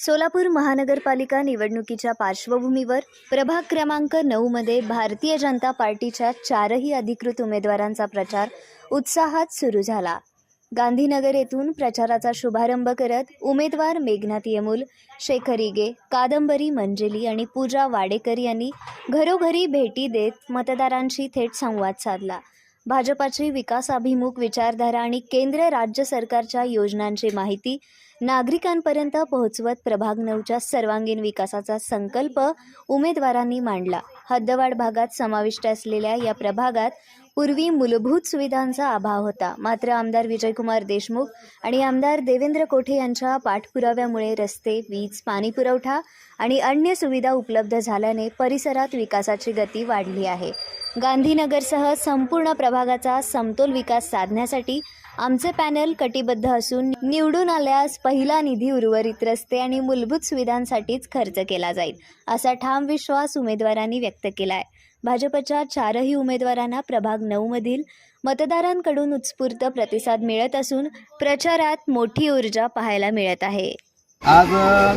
सोलापूर महानगरपालिका निवडणुकीच्या पार्श्वभूमीवर प्रभाग क्रमांक नऊमध्ये भारतीय जनता पार्टीच्या चारही अधिकृत उमेदवारांचा प्रचार उत्साहात सुरू झाला. गांधीनगर येथून प्रचाराचा शुभारंभ करत उमेदवार मेघनाथ येमूल शेखर इगे कादंबरी मंजेली आणि पूजा वाडेकर यांनी घरोघरी भेटी देत मतदारांशी थेट संवाद साधला. भाजपाची विकासाभिमुख विचारधारा आणि केंद्र राज्य सरकारच्या योजनांची माहिती नागरिकांपर्यंत पोहोचवत प्रभाग नऊच्या सर्वांगीण विकासाचा संकल्प उमेदवारांनी मांडला. हद्दवाड भागात समाविष्ट असलेल्या या प्रभागात पूर्वी मूलभूत सुविधांचा अभाव होता. मात्र आमदार विजयकुमार देशमुख आणि आमदार देवेंद्र कोठे यांच्या पाठपुराव्यामुळे रस्ते वीज पाणी पुरवठा आणि अन्य सुविधा उपलब्ध झाल्याने परिसरात विकासाची गती वाढली आहे. गांधीनगरसह संपूर्ण प्रभागाचा समतोल विकास साधण्यासाठी आमचे पॅनल कटिबद्ध असून निवडून आल्यास पहिला निधी उर्वरित रस्ते आणि मूलभूत सुविधांसाठीच खर्च केला जाईल असा ठाम विश्वास उमेदवारांनी व्यक्त केला आहे भाजपच्या चारही उमेदवारांना प्रभाग नऊमधील मतदारांकडून उत्स्फूर्त प्रतिसाद मिळत असून प्रचारात मोठी ऊर्जा पाहायला मिळत आहे. आज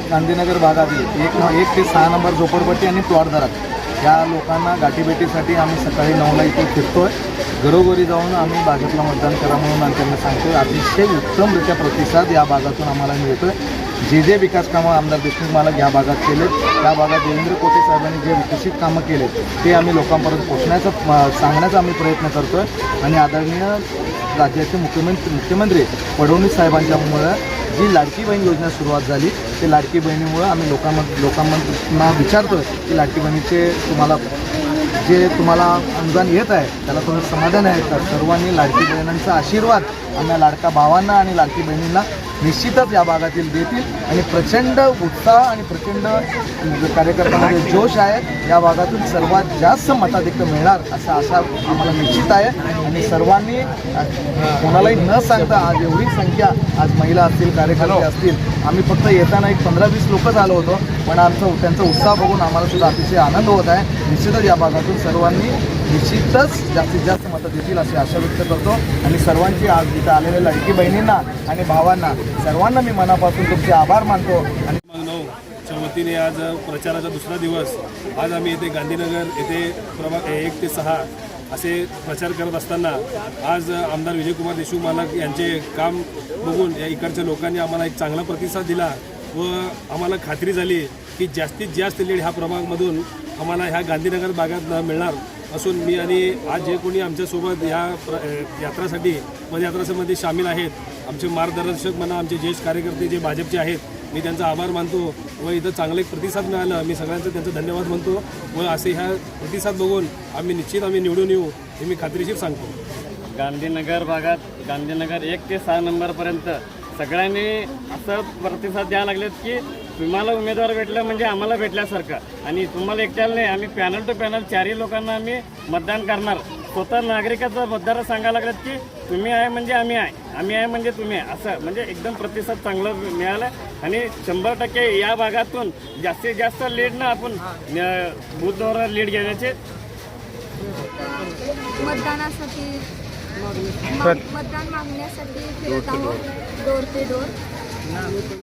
गांधीनगर भागातील एक एक ते सहा नंबर झोपडपट्टी आणि प्लॉटदारात या लोकांना गाठीभेटीसाठी आम्ही सकाळी नऊला इथे फिरतोय. घरोघरी जाऊन आम्ही भाजपला मतदान करा म्हणून आम्ही त्यांना सांगतोय. अतिशय उत्तमरित्या प्रतिसाद या भागातून आम्हाला मिळतोय. जे जे विकास कामं आमदार देशमुख मालक या भागात केलेत त्या भागात देवेंद्र कोटे साहेबांनी जे विकसित कामं केलेत ते आम्ही लोकांपर्यंत पोचण्याचा सांगण्याचा आम्ही प्रयत्न करतोय. आणि आदरणीय राज्याचे मुख्यमंत्री मुख्यमंत्री फडणवीस साहेबांच्यामुळं जी लाडकी बहीण योजना सुरुवात झाली ते लाडकी बहिणीमुळं आम्ही लोकांमध्ये लोकांना विचारतोय की लाडकी बहिणीचे तुम्हाला जे तुम्हाला अनुदान येत आहे त्याला थोडं समाधान आहे तर सर्वांनी लाडकी बहिणींचा आशीर्वाद आम्ही लाडका भावांना आणि लाडकी बहिणींना निश्चितच या भागातील देतील आणि प्रचंड उत्साह आणि प्रचंड कार्यकर्त्यांमध्ये जोश आहे या भागातून सर्वात जास्त मताधिक्य मिळणार असा आशा आम्हाला निश्चित आहे. आणि सर्वांनी कोणालाही न सांगता आज एवढी संख्या आज महिला असतील कार्यकर्ते असतील आम्ही फक्त येताना एक पंधरा वीस लोकच आलो होतो पण आमचा त्यांचा उत्साह बघून आम्हाला सुद्धा अतिशय आनंद होत आहे. निश्चितच या भागातून सर्वांनी निश्चितच जास्तीत जास्त मतं देतील अशी आशा व्यक्त करतो. आणि सर्वांची आज इथं आलेल्या लडकी बहिणींना आणि भावांना सर्वांना मी मनापासून तुमचे आभार मानतो. आणि च्या वतीने आज प्रचाराचा दुसरा दिवस. आज आम्ही इथे गांधीनगर येथे प्रभाग एक ते सहा असे प्रचार करत असताना आज आमदार विजयकुमार देशमुख मालक यांचे काम बघून या इकडच्या लोकांनी आम्हाला एक चांगला प्रतिसाद दिला व आम्हाला खात्री झाली की जास्तीत जास्त लीड ह्या प्रभागमधून आम्हाला ह्या गांधीनगर भागात मिळणार असून मी आणि आज जे कोणी आमच्यासोबत या प्र यात्रासाठी पदयात्रामध्ये सामील आहेत आमचे मार्गदर्शक म्हणा आमचे ज्येष्ठ कार्यकर्ते जे भाजपचे आहेत मी त्यांचा आभार मानतो व इथं चांगले एक प्रतिसाद मिळालं. मी सगळ्यांचं त्यांचा धन्यवाद म्हणतो व असे ह्या प्रतिसाद बघून आम्ही निश्चित आम्ही निवडून येऊ हे मी खात्रीशीर सांगतो. गांधीनगर भागात गांधीनगर एक ते सहा नंबरपर्यंत सगळ्यांनी असं प्रतिसाद द्यायला लागलेत की तुम्हाला उमेदवार भेटलं म्हणजे आम्हाला भेटल्यासारखं. आणि तुम्हाला एकट्याला नाही आम्ही पॅनल टू पॅनल चारही लोकांना आम्ही मतदान करणार. स्वतः नागरिकाचा मतदार सांगायला लागलेत की तुम्ही आहे म्हणजे आम्ही आहे. आम्ही आहे म्हणजे तुम्ही आहे. असं म्हणजे एकदम प्रतिसाद चांगला मिळाला. आणि शंभर टक्के या भागातून जास्तीत जास्त लीडनं आपण बूथवर लीड घेण्याचे. मतदानासाठी मतदान मागण्यासाठी फिरत आहोत डोर ते डोर